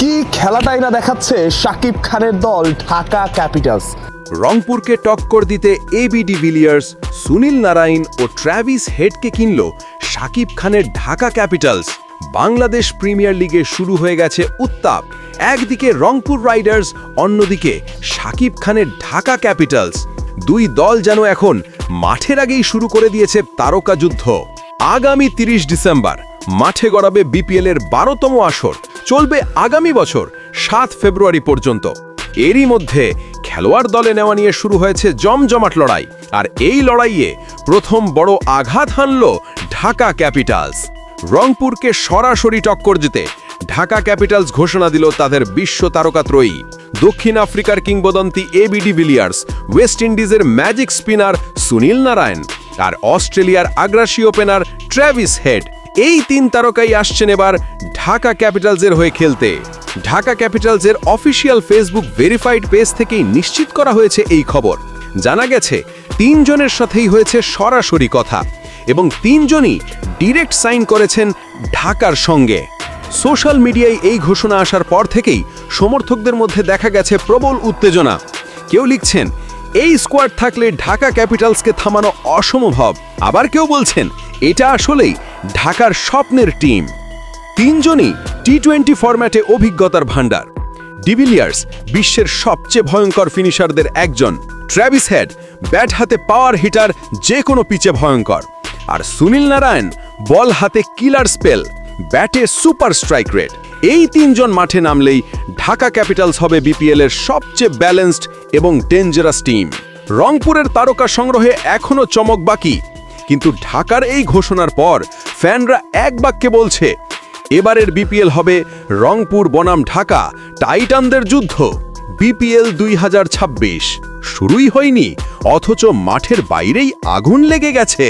কি খেলাটাই না দেখাচ্ছে শাকিব খানের দল ঢাকা ক্যাপিটালস? রংপুরকে টক্কর দিতে AB de Villiers Sunil Narine ও ট্র্যাভিস হেডকে কিনল শাকিব খানের ঢাকা ক্যাপিটালস। বাংলাদেশ প্রিমিয়ার লিগে শুরু হয়ে গেছে উত্তাপ। একদিকে রংপুর রাইডার্স, অন্যদিকে শাকিব খানের ঢাকা ক্যাপিটালস। দুই দল যেন এখন মাঠের আগেই শুরু করে দিয়েছে তারকা যুদ্ধ। আগামী তিরিশ ডিসেম্বর মাঠে গড়াবে বিপিএল এর বারোতম আসর। চলবে আগামী বছর, সাত ফেব্রুয়ারি পর্যন্ত। এরই মধ্যে খেলোয়াড় দলে নেওয়া নিয়ে শুরু হয়েছে জমজমাট লড়াই। আর এই লড়াইয়ে প্রথম বড় আঘাত হানল ঢাকা ক্যাপিটালস। রংপুরকে সরাসরি টক্কর জিতে ঢাকা ক্যাপিটালস ঘোষণা দিল তাদের বিশ্ব তারকাত্রয়ী দক্ষিণ আফ্রিকার কিংবদন্তি এবিডি বিলিয়ার্স ওয়েস্ট ইন্ডিজের ম্যাজিক স্পিনার সুনীল নারায়ণ আর অস্ট্রেলিয়ার আগ্রাসী ওপেনার ট্র্যাভিস হেড এই তিন তারকাই আসছেন এবার ঢাকা ক্যাপিটালসের হয়ে খেলতে। ঢাকা ক্যাপিটালসের অফিসিয়াল ফেসবুক ভেরিফাইড পেজ থেকেই নিশ্চিত করা হয়েছে এই খবর। জানা গেছে, তিনজনের সাথেই হয়েছে সরাসরি কথা এবং তিনজনই ডিরেক্ট সাইন করেছেন ঢাকার সঙ্গে। সোশ্যাল মিডিয়ায় এই ঘোষণা আসার পর থেকেই সমর্থকদের মধ্যে দেখা গেছে প্রবল উত্তেজনা। কেউ লিখছেন, এই স্কোয়াড থাকলে ঢাকা ক্যাপিটালসকে থামানো অসম্ভব। আবার কেউ বলছেন এটা আসলেই ঢাকার স্বপ্নের টিম। তিনজনই টি টোয়েন্টি ফরম্যাটে অভিজ্ঞতার ভাণ্ডার। ডিভিলিয়ার্স বিশ্বের সবচেয়ে ভয়ঙ্কর ফিনিশারদের একজন, ট্র্যাভিস হেড, ব্যাট হাতে পাওয়ার হিটার যে কোনো পিচে ভয়ঙ্কর। আর সুনীল নারায়ণ, বল হাতে কিলার স্পেল, ব্যাটে সুপার স্ট্রাইক রেট। এই তিনজন মাঠে নামলেই ঢাকা ক্যাপিটালস হবে বিপিএল এর সবচেয়ে ব্যালেন্সড এবং ডেঞ্জারাস টিম। রংপুরের তারকা সংগ্রহে এখনও চমক বাকি কিন্তু ঢাকার এই ঘোষণার পর ফ্যানরা এক বাক্যে বলছে, এবারের বিপিএল হবে রংপুর, বনাম, ঢাকা, টাইটানদের যুদ্ধ। বিপিএল দুই হাজার ছাব্বিশ শুরুই হয়নি, অথচ মাঠের বাইরেই আগুন লেগে গেছে।